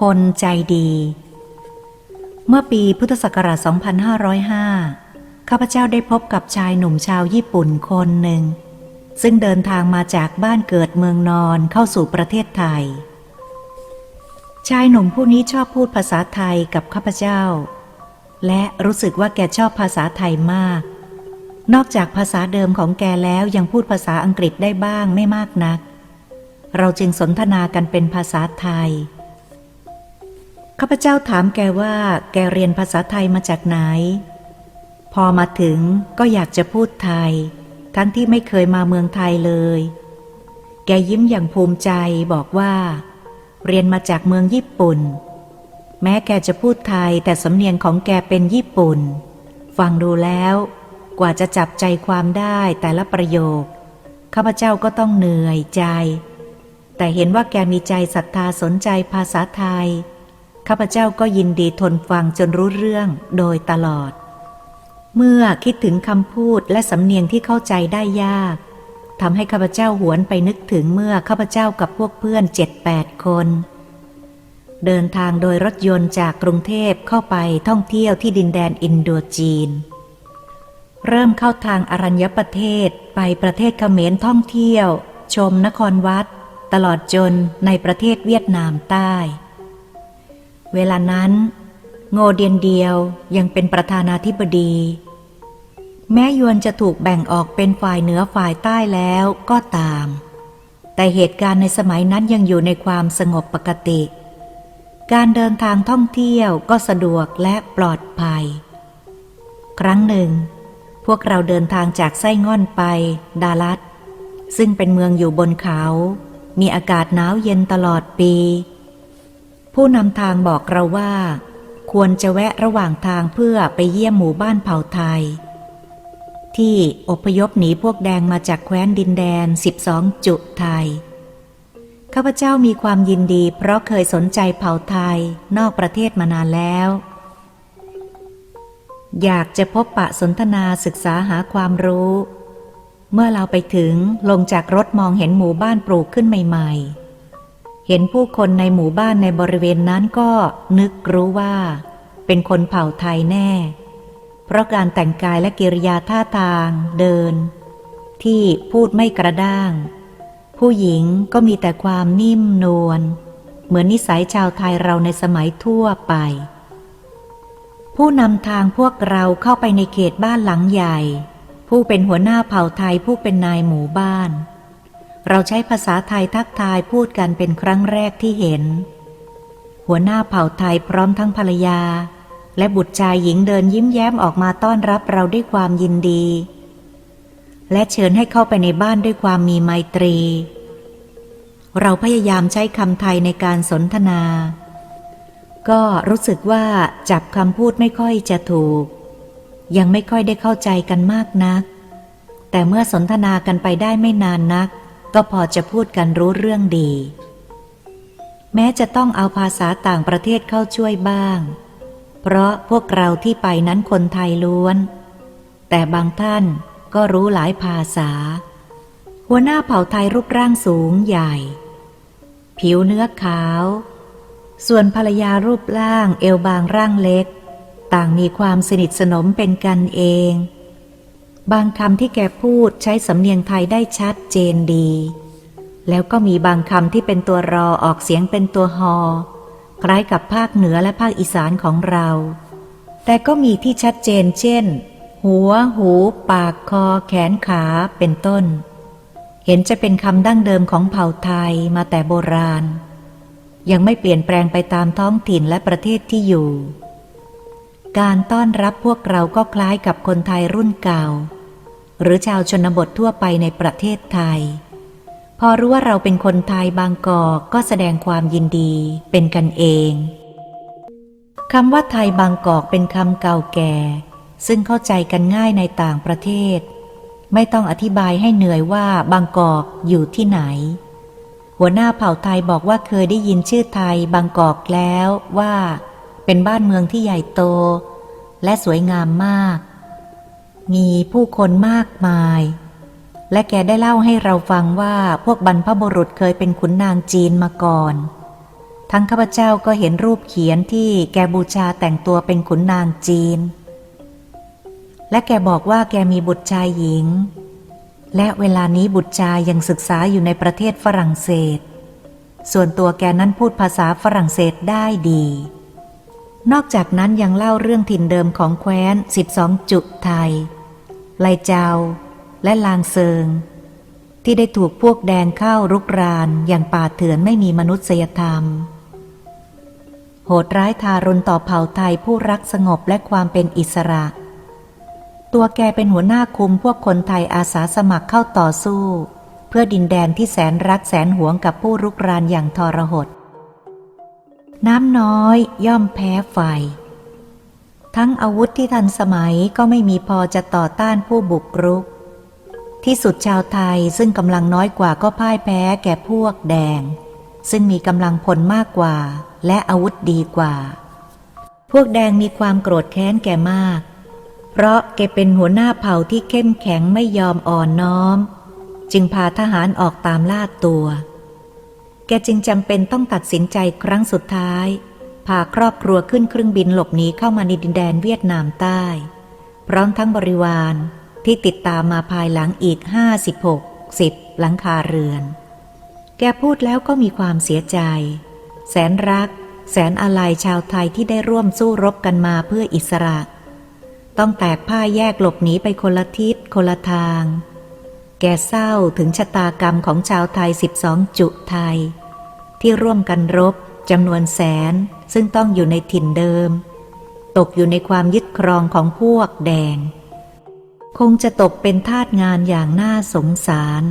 คนใจดี เมื่อปีพุทธศักราช 2505 ข้าพเจ้าได้พบกับชายหนุ่มชาวญี่ปุ่นคนหนึ่ง ซึ่งเดินทางมาจากบ้านเกิดเมืองนอนเข้าสู่ประเทศไทย ชายหนุ่มผู้นี้ชอบพูดภาษาไทยกับข้าพเจ้า และรู้สึกว่าแกชอบภาษาไทยมาก นอกจากภาษาเดิมของแกแล้วยังพูดภาษาอังกฤษได้บ้างไม่มากนัก เราจึงสนทนากันเป็นภาษาไทย ข้าพเจ้าถามแกว่า แกเรียนภาษาไทยมาจากไหน พอมาถึงก็อยากจะพูดไทย ทั้งที่ไม่เคยมาเมืองไทยเลย แกยิ้มอย่างภูมิใจบอกว่า เรียนมาจากเมืองญี่ปุ่น แม้แกจะพูดไทยแต่สำเนียงของแกเป็นญี่ปุ่น ฟังดูแล้ว กว่าจะจับใจความได้แต่ละประโยค ข้าพเจ้าก็ต้องเหนื่อยใจ แต่เห็นว่าแกมีใจศรัทธาสนใจภาษาไทย ข้าพเจ้าก็ยินดีทนฟังจนรู้เรื่องโดยตลอด เมื่อคิดถึงคำพูดและสำเนียงที่เข้าใจได้ยากทำให้ข้าพเจ้าหวนไปนึกถึงเมื่อข้าพเจ้ากับพวกเพื่อนเจ็ดแปดคน เดินทางโดยรถยนต์จากกรุงเทพเข้าไปท่องเที่ยวที่ดินแดนอินโดจีน เริ่มเข้าทางอรัญญประเทศไปประเทศเขมรท่องเที่ยว ชมนครวัด ตลอดจนในประเทศเวียดนามใต้ เวลานั้น โงเดียนเดียวยังเป็นประธานาธิบดี แม้ยวนจะถูกแบ่งออกเป็นฝ่ายเหนือฝ่ายใต้แล้วก็ตาม แต่เหตุการณ์ในสมัยนั้นยังอยู่ในความสงบปกติ การเดินทางท่องเที่ยวก็สะดวกและปลอดภัย ครั้งหนึ่ง พวกเราเดินทางจากไส้ง่อนไปดาลัดซึ่งเป็นเมืองอยู่บนเขา มีอากาศหนาวเย็นตลอดปี ผู้นำทางบอกเราว่า ควรจะแวะระหว่างทางเพื่อไปเยี่ยมหมู่บ้านเผ่าไทย ที่อพยพหนีพวกแดงมาจากแคว้นดินแดน 12 จุไทย ข้าพเจ้ามีความยินดีเพราะเคยสนใจเผ่าไทยนอกประเทศมานานแล้ว อยากจะพบปะสนทนาศึกษาหาความรู้ เมื่อเราไปถึงลงจากรถมองเห็นหมู่บ้านปลูกขึ้นใหม่ ๆ เห็นผู้คนในหมู่บ้านในบริเวณนั้นก็นึกรู้ว่า เป็นคนเผ่าไทยแน่ เพราะการแต่งกายและกิริยาท่าทางเดิน ที่พูดไม่กระด้าง ผู้หญิงก็มีแต่ความนิ่มนวลเหมือนนิสัยชาวไทยเราในสมัยทั่วไป ผู้นำทางพวกเราเข้าไปในเขตบ้านหลังใหญ่ ผู้เป็นหัวหน้าเผ่าไทยผู้เป็นนายหมู่บ้าน เราใช้ภาษาไทยทักทายพูดกันเป็นครั้งแรกที่เห็น หัวหน้าเผ่าไทยพร้อมทั้งภรรยา และบุตรชายหญิงเดินยิ้มแย้มออกมาต้อนรับเราด้วยความยินดี และเชิญให้เข้าไปในบ้านด้วยความมีไมตรี เราพยายามใช้คำไทยในการสนทนา ก็รู้สึกว่าจับคำพูดไม่ค่อยจะถูก ยังไม่ค่อยได้เข้าใจกันมากนัก แต่เมื่อสนทนากันไปได้ไม่นานนัก ก็พอจะพูดกันรู้เรื่องดี แม้จะต้องเอาภาษาต่างประเทศเข้าช่วยบ้าง เพราะพวกเราที่ไปนั้นคนไทยล้วน แต่บางท่านก็รู้หลายภาษา หัวหน้าเผ่าไทยรูปร่างสูงใหญ่ ผิวเนื้อขาว ส่วนภรรยารูปร่างเอวบางร่างเล็ก ต่างมีความสนิทสนมเป็นกันเอง บางคำที่แกพูดใช้สำเนียงไทยได้ชัดเจนดี แล้วก็มีบางคำที่เป็นตัวรอออกเสียงเป็นตัวฮอคล้ายกับภาคเหนือและภาคอีสานของเรา แต่ก็มีที่ชัดเจนเช่น หัว หู ปาก คอ แขน ขา เป็นต้น เห็นจะเป็นคำดั้งเดิมของเผ่าไทยมาแต่โบราณ ยังไม่เปลี่ยนแปลงไปตามท้องถิ่นและประเทศที่อยู่ การต้อนรับพวกเราก็คล้ายกับคนไทยรุ่นเก่า หรือชาวชนบททั่วไปในประเทศไทย พอรู้ว่าเราเป็นคนไทยบางกอกก็แสดงความยินดีเป็นกันเองคำว่าไทยบางกอกเป็นคำเก่าแก่ ซึ่งเข้าใจกันง่ายในต่างประเทศ ไม่ต้องอธิบายให้เหนื่อยว่าบางกอกอยู่ที่ไหน หัวหน้าเผ่าไทยบอกว่าเคยได้ยินชื่อไทยบางกอกแล้วว่า เป็นบ้านเมืองที่ใหญ่โต และสวยงามมาก มีผู้คนมากมาย และแกได้เล่าให้เราฟังว่าพวกบรรพบุรุษเคยเป็นขุนนางจีนมาก่อน ทั้งข้าพเจ้าก็เห็นรูปเขียนที่แกบูชาแต่งตัวเป็นขุนนางจีน และแกบอกว่าแกมีบุตรชายหญิง และเวลานี้บุตรชายยังศึกษาอยู่ในประเทศฝรั่งเศส ส่วนตัวแกนั้นพูดภาษาฝรั่งเศสได้ดี นอกจากนั้นยังเล่าเรื่องถิ่นเดิมของแคว้น 12 จุไทย ไลเจาและลางเซิง ที่ได้ถูกพวกแดงเข้ารุกรานอย่างป่าเถื่อนไม่มีมนุษยธรรม โหดร้ายทารุณต่อเผ่าไทยผู้รักสงบและความเป็นอิสระ ตัวแกเป็นหัวหน้าคุมพวกคนไทยอาสาสมัครเข้าต่อสู้ เพื่อดินแดนที่แสนรักแสนหวงกับผู้รุกรานอย่างทรหด น้ำน้อยย่อมแพ้ไฟ ทั้งอาวุธที่ทันสมัยก็ไม่มีพอจะต่อต้านผู้บุกรุก ที่สุดชาวไทยซึ่งกำลังน้อยกว่าก็พ่ายแพ้แก่พวกแดง ซึ่งมีกำลังพลมากกว่า และอาวุธดีกว่า พวกแดงมีความโกรธแค้นแก่มาก เพราะแกเป็นหัวหน้าเผ่าที่เข้มแข็งไม่ยอมอ่อนน้อม จึงพาทหารออกตามล่าตัว แกจึงจำเป็นต้องตัดสินใจครั้งสุดท้าย พาครอบครัวขึ้นเครื่องบินหลบหนีเข้ามาในดินแดนเวียดนามใต้ พร้อมทั้งบริวารที่ติดตามมาภายหลังอีกห้าสิบหกสิบหลังคาเรือน แกพูดแล้วก็มีความเสียใจ แสนรัก แสนอาลัยชาวไทยที่ได้ร่วมสู้รบกันมาเพื่ออิสระ ต้องแตกผ้าแยกหลบหนีไปคนละทิศคนละทาง แกเศร้าถึงชะตากรรมของชาวไทย 12 จุไทย ที่ร่วมกันรบจำนวนแสนซึ่งต้องอยู่ในถิ่นเดิม ตกอยู่ในความยึดครองของพวกแดง คงจะตกเป็นทาสงานอย่างน่าสงสาร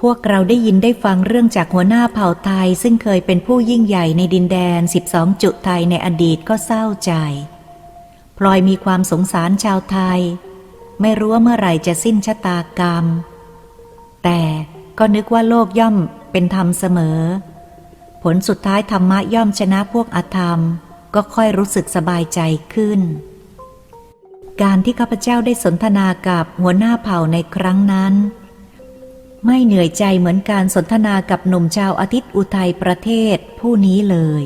พวกเราได้ยินได้ฟังเรื่องจากหัวหน้าเผ่าไทย ซึ่งเคยเป็นผู้ยิ่งใหญ่ในดินแดน 12 จุดไทยในอดีตก็เศร้าใจ พลอยมีความสงสารชาวไทย ไม่รู้ว่าเมื่อไหร่จะสิ้นชะตากรรม แต่ก็นึกว่าโลกย่อม เป็นธรรมเสมอ ผลสุดท้ายธรรมะย่อมชนะพวกอธรรม ก็ค่อยรู้สึกสบายใจขึ้น การที่ข้าพเจ้าได้สนทนากับหัวหน้าเผ่าในครั้งนั้น ไม่เหนื่อยใจเหมือนการสนทนากับหนุ่มชาวอาทิตย์อุทัยประเทศผู้นี้เลย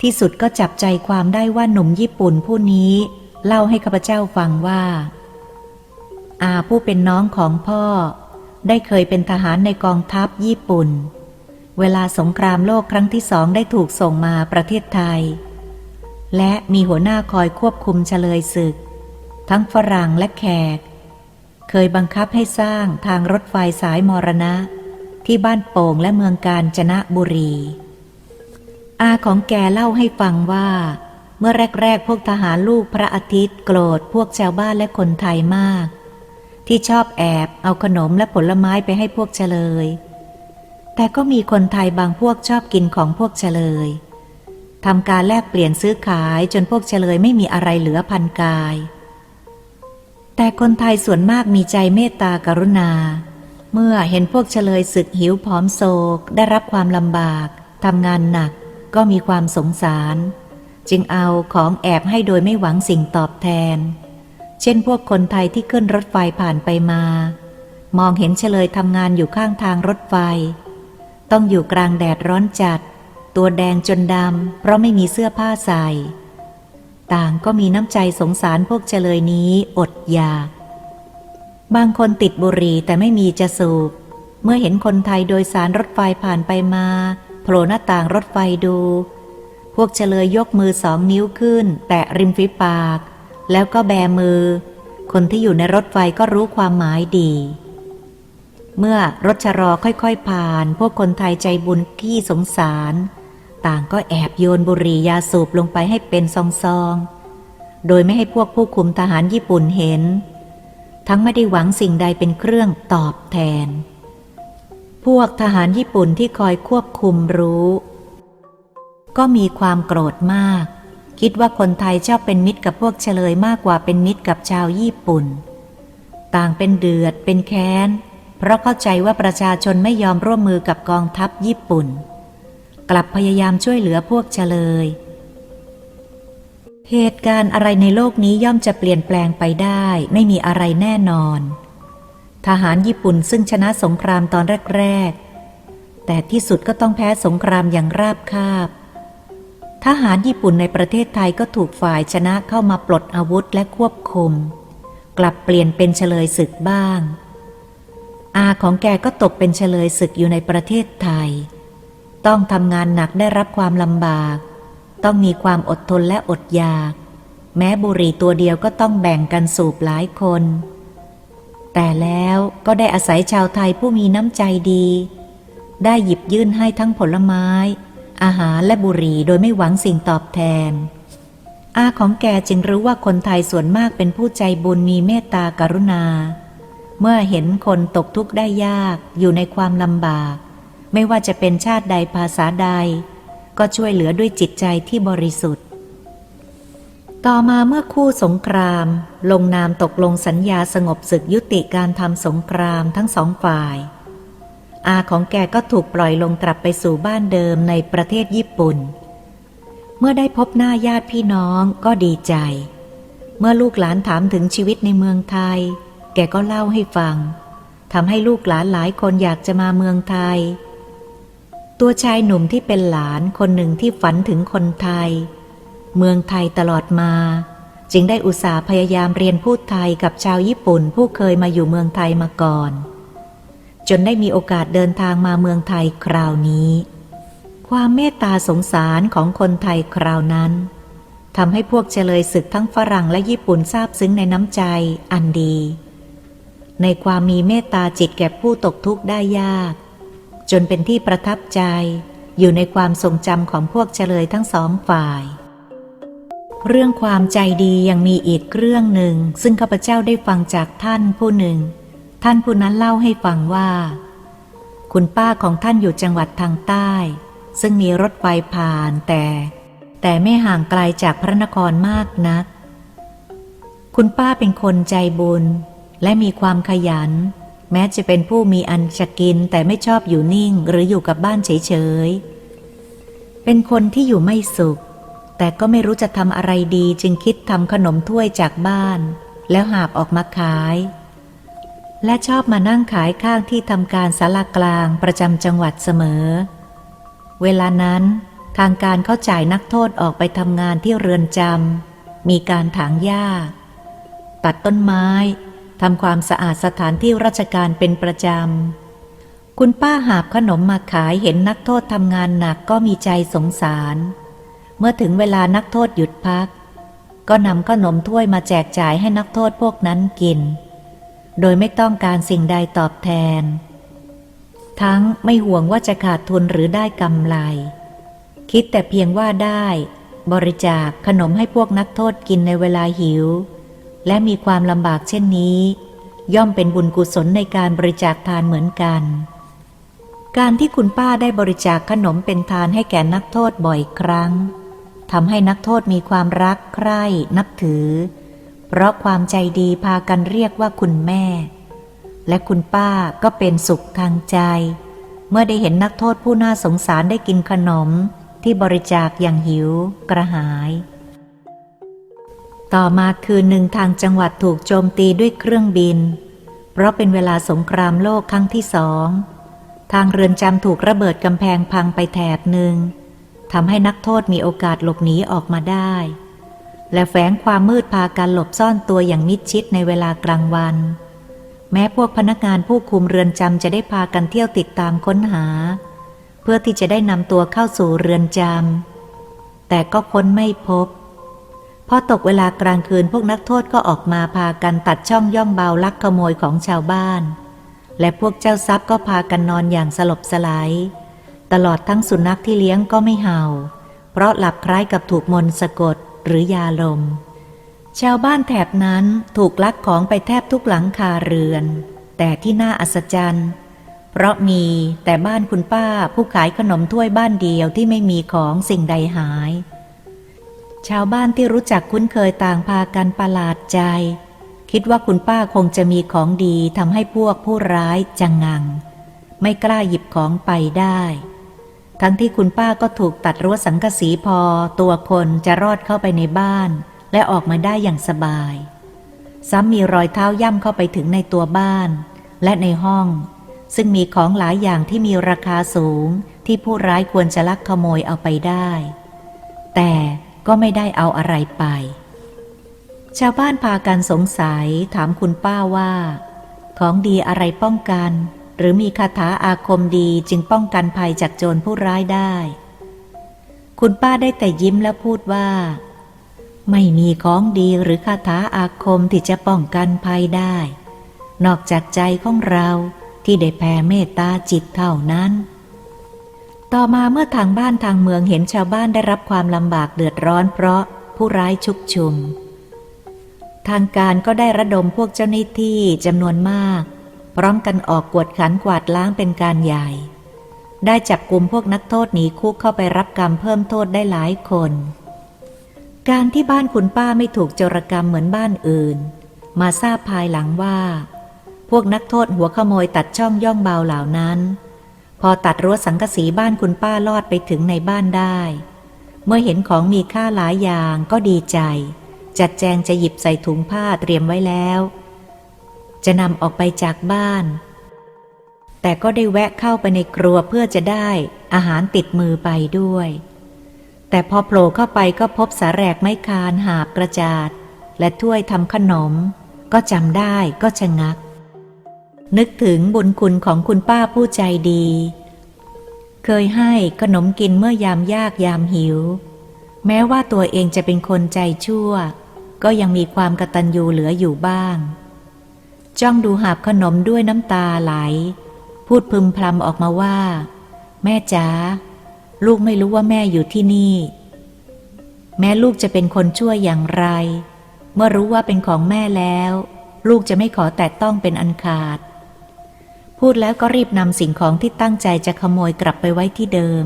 ที่สุดก็จับใจความได้ว่าหนุ่มญี่ปุ่นผู้นี้ เล่าให้ข้าพเจ้าฟังว่าอาผู้เป็นน้องของพ่อ ได้เคยเป็นทหารในกองทัพญี่ปุ่น เวลาสงครามโลกครั้งที่สองได้ถูกส่งมาประเทศไทย และมีหัวหน้าคอยควบคุมเฉลยศึก ทั้งฝรั่งและแขก เคยบังคับให้สร้างทางรถไฟสายมรณะ ที่บ้านโป่งและเมืองกาญจนบุรี อาของแกเล่าให้ฟังว่า เมื่อแรกๆพวกทหารลูกพระอาทิตย์โกรธพวกชาวบ้านและคนไทยมาก ที่ชอบแอบเอาขนมและผลไม้ไปให้พวกเฉลย แต่ก็มีคนไทยบางพวกชอบกินของพวกเฉลยทำการแลกเปลี่ยนซื้อขายจนพวกเฉลยไม่มีอะไรเหลือพันกาย แต่คนไทยส่วนมากมีใจเมตตากรุณา เมื่อเห็นพวกเฉลยศึกหิวผอมโศก ได้รับความลำบากทำงานหนักก็มีความสงสาร จึงเอาของแอบให้โดยไม่หวังสิ่งตอบแทน เช่นพวกคนไทยที่ขึ้นรถไฟผ่านไปมา มองเห็นเฉลยทำงานอยู่ข้างทางรถไฟ ต้องอยู่กลางแดดร้อนจัด ตัวแดงจนดำเพราะไม่มีเสื้อผ้าใส่ ต่างก็มีน้ำใจสงสารพวกเฉลยนี้อดอยาก บางคนติดบุหรี่แต่ไม่มีจะสูบ เมื่อเห็นคนไทยโดยสารรถไฟผ่านไปมาโผล่หน้าต่างรถไฟดู พวกเฉลยยกมือสองนิ้วขึ้น แตะริมฝีปาก แล้วก็แบมือ คนที่อยู่ในรถไฟก็รู้ความหมายดี เมื่อรถชะลอค่อยๆผ่าน พวกคนไทยใจบุญที่สงสาร ต่างก็แอบโยนบุหรี่ยาสูบลงไปให้เป็นซองๆ โดยไม่ให้พวกผู้คุมทหารญี่ปุ่นเห็น ทั้งไม่ได้หวังสิ่งใดเป็นเครื่องตอบแทน พวกทหารญี่ปุ่นที่คอยควบคุมรู้ ก็มีความโกรธมาก คิดว่าคนไทยชอบเป็นมิตรกับพวกเฉลยมากกว่าเป็นมิตรกับชาวญี่ปุ่น ต่างเป็นเดือดเป็นแค้น เพราะเข้าใจว่าประชาชนไม่ยอมร่วมมือกับกองทัพญี่ปุ่น กลับพยายามช่วยเหลือพวกเฉลย เหตุการณ์อะไรในโลกนี้ย่อมจะเปลี่ยนแปลงไปได้ ไม่มีอะไรแน่นอน ทหารญี่ปุ่นซึ่งชนะสงครามตอนแรก ๆ แต่ที่สุดก็ต้องแพ้สงครามอย่างราบคาบ ทหารญี่ปุ่นในประเทศไทยก็ถูกฝ่ายชนะเข้ามาปลดอาวุธและควบคุม กลับเปลี่ยนเป็นเฉลยศึกบ้าง อาของแกก็ตกเป็นเฉลยศึกอยู่ในประเทศไทย ต้องทำงานหนักได้รับความลำบาก ต้องมีความอดทนและอดอยาก แม้บุหรี่ตัวเดียวก็ต้องแบ่งกันสูบหลายคน แต่แล้วก็ได้อาศัยชาวไทยผู้มีน้ำใจดี ได้หยิบยื่นให้ทั้งผลไม้ อาหารและบุหรี่โดยไม่หวังสิ่งตอบแทน อาของแกจึงรู้ว่าคนไทยส่วนมากเป็นผู้ใจบุญมีเมตตากรุณา เมื่อเห็นคนตกทุกข์ได้ยากอยู่ในความลำบาก ไม่ว่าจะเป็นชาติใดภาษาใด ก็ช่วยเหลือด้วยจิตใจที่บริสุทธิ์ ต่อมาเมื่อคู่สงคราม ลงนามตกลงสัญญาสงบศึกยุติการทำสงครามทั้งสองฝ่าย อาของแกก็ถูกปล่อยลงกลับไปสู่บ้านเดิมในประเทศญี่ปุ่น เมื่อได้พบหน้าญาติพี่น้องก็ดีใจ เมื่อลูกหลานถามถึงชีวิตในเมืองไทย แกก็เล่าให้ฟังทำให้ลูกหลานหลายคนอยากจะมาเมืองไทย ตัวชายหนุ่มที่เป็นหลานคนหนึ่งที่ฝันถึงคนไทย เมืองไทยตลอดมา จึงได้อุตส่าห์พยายามเรียนพูดไทยกับชาวญี่ปุ่นผู้เคยมาอยู่เมืองไทยมาก่อน จนได้มีโอกาสเดินทางมาเมืองไทยคราวนี้ ความเมตตาสงสารของคนไทยคราวนั้นทำให้พวกเฉลยศึกทั้งฝรั่งและญี่ปุ่นซาบซึ้งในน้ำใจอันดี ในความมีเมตตาจิตแก่ผู้ตกทุกข์ได้ยาก จนเป็นที่ประทับใจ อยู่ในความทรงจำของพวกเฉลยทั้งสองฝ่าย เรื่องความใจดียังมีอีกเรื่องหนึ่ง ซึ่งข้าพเจ้าได้ฟังจากท่านผู้หนึ่ง ท่านผู้นั้นเล่าให้ฟังว่า คุณป้าของท่านอยู่จังหวัดทางใต้ ซึ่งมีรถไฟผ่านแต่ แต่ไม่ห่างไกลจากพระนครมากนัก คุณป้าเป็นคนใจบุญ และมีความขยัน แม้จะเป็นผู้มีอันจะกินแต่ไม่ชอบอยู่นิ่งหรืออยู่กับบ้านเฉยๆ เป็นคนที่อยู่ไม่สุข แต่ก็ไม่รู้จะทำอะไรดีจึงคิดทำขนมถ้วยจากบ้าน แล้วหาบออกมาขาย และชอบมานั่งขายข้างที่ทำการสารากลางประจำจังหวัดเสมอ เวลานั้น ทางการเข้าจ่ายนักโทษออกไปทำงานที่เรือนจำมีการถางหญ้า ตัดต้นไม้ทำความสะอาดสถานที่ราชการเป็นประจำ คุณป้าหาบขนมมาขายเห็นนักโทษทำงานหนักก็มีใจสงสาร เมื่อถึงเวลานักโทษหยุดพัก ก็นำขนมถ้วยมาแจกจ่ายให้นักโทษพวกนั้นกิน โดยไม่ต้องการสิ่งใดตอบแทน ทั้งไม่ห่วงว่าจะขาดทุนหรือได้กำไร คิดแต่เพียงว่าได้ บริจาคขนมให้พวกนักโทษกินในเวลาหิว และมีความลำบากเช่นนี้ ย่อมเป็นบุญกุศลในการบริจาคทานเหมือนกัน การที่คุณป้าได้บริจาคขนมเป็นทานให้แก่นักโทษบ่อยครั้งทำให้นักโทษมีความรักใคร่นับถือ เพราะความใจดีพากันเรียกว่าคุณแม่ และคุณป้าก็เป็นสุขทางใจ เมื่อได้เห็นนักโทษผู้น่าสงสารได้กินขนมที่บริจาคอย่างหิวกระหาย ต่อมาคืนหนึ่งทางจังหวัดถูกโจมตีด้วยเครื่องบิน เพราะเป็นเวลาสงครามโลกครั้งที่สอง ทางเรือนจำถูกระเบิดกำแพงพังไปแถบหนึ่งทำให้นักโทษมีโอกาสหลบหนีออกมาได้ และแฝงความมืดพากันหลบซ่อนตัวอย่างมิดชิดในเวลากลางวัน แม้พวกพนักงานผู้คุมเรือนจำจะได้พากันเที่ยวติดตามค้นหา เพื่อที่จะได้นำตัวเข้าสู่เรือนจำแต่ก็ค้นไม่พบพอตกเวลากลางคืนพวกนักโทษก็ออกมาพากันตัดช่องย่องเบาลักขโมยของชาวบ้าน และพวกเจ้าทรัพย์ก็พากันนอนอย่างสลบสลาย ตลอดทั้งสุนัขที่เลี้ยงก็ไม่เห่า เพราะหลับคล้ายกับถูกมนต์สะกด หรือยาลม ชาวบ้านแถบนั้นถูกลักของไปแทบทุกหลังคาเรือน แต่ที่น่าอัศจรรย์เพราะมีแต่บ้านคุณป้าผู้ขายขนมถ้วยบ้านเดียวที่ไม่มีของสิ่งใดหาย ชาวบ้านที่รู้จักคุ้นเคยต่างพากันประหลาดใจ คิดว่าคุณป้าคงจะมีของดีทำให้พวกผู้ร้ายจังงัง ไม่กล้าหยิบของไปได้ ทั้งที่คุณป้าก็ถูกตัดรั้วสังกะสีพอ ตัวคนจะรอดเข้าไปในบ้าน และออกมาได้อย่างสบาย ซ้ำมีรอยเท้าย่ำเข้าไปถึงในตัวบ้าน และในห้อง ซึ่งมีของหลายอย่างที่มีราคาสูงที่ผู้ร้ายควรจะลักขโมยเอาไปได้ แต่ก็ไม่ได้เอาอะไรไป ชาวบ้านพากันสงสัยถามคุณป้าว่า ของดีอะไรป้องกัน หรือมีคาถาอาคมดีจึงป้องกันภัยจากโจรผู้ร้ายได้ คุณป้าได้แต่ยิ้มและพูดว่า ไม่มีของดีหรือคาถาอาคมที่จะป้องกันภัยได้ นอกจากใจของเราที่ได้แผ่เมตตาจิตเท่านั้น ต่อมาเมื่อทางบ้านทางเมืองเห็นชาวบ้านได้รับความลำบากเดือดร้อนเพราะผู้ร้ายชุกชุม ทางการก็ได้ระดมพวกเจ้าหน้าที่จำนวนมาก พร้อมกันออกกวดขันกวาดล้างเป็นการใหญ่ ได้จับกลุ่มพวกนักโทษหนีคุกเข้าไปรับกรรมเพิ่มโทษได้หลายคน การที่บ้านคุณป้าไม่ถูกโจรกรรมเหมือนบ้านอื่น มาทราบภายหลังว่า พวกนักโทษหัวขโมยตัดช่องย่องเบาเหล่านั้น พอตัดรั้วสังกสีบ้านคุณป้าลอดไปถึงในบ้านได้ เมื่อเห็นของมีค่าหลายอย่างก็ดีใจ จัดแจงจะหยิบใส่ถุงผ้าเตรียมไว้แล้ว จะนำออกไปจากบ้าน แต่ก็ได้แวะเข้าไปในครัวเพื่อจะได้อาหารติดมือไปด้วย แต่พอโผล่เข้าไปก็พบสาแหรกไม้คานหาบกระจาด และถ้วยทำขนม ก็จำได้ก็ชะงัก นึกถึงบุญคุณของคุณป้าผู้ใจดี เคยให้ขนมกินเมื่อยามยากยามหิว แม้ว่าตัวเองจะเป็นคนใจชั่ว ก็ยังมีความกตัญญูเหลืออยู่บ้าง จ้องดูหาบขนมด้วยน้ำตาไหล พูดพึมพำออกมาว่า แม่จ๋าลูกไม่รู้ว่าแม่อยู่ที่นี่ แม้ลูกจะเป็นคนชั่วอย่างไร เมื่อรู้ว่าเป็นของแม่แล้ว ลูกจะไม่ขอแตะต้องเป็นอันขาด พูดแล้วก็รีบนำสิ่งของที่ตั้งใจจะขโมยกลับไปไว้ที่เดิม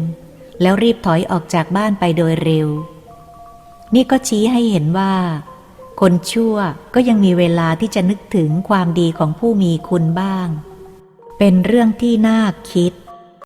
แล้วรีบถอยออกจากบ้านไปโดยเร็ว นี่ก็ชี้ให้เห็นว่า คนชั่วก็ยังมีเวลาที่จะนึกถึงความดีของผู้มีคุณบ้าง เป็นเรื่องที่น่าคิด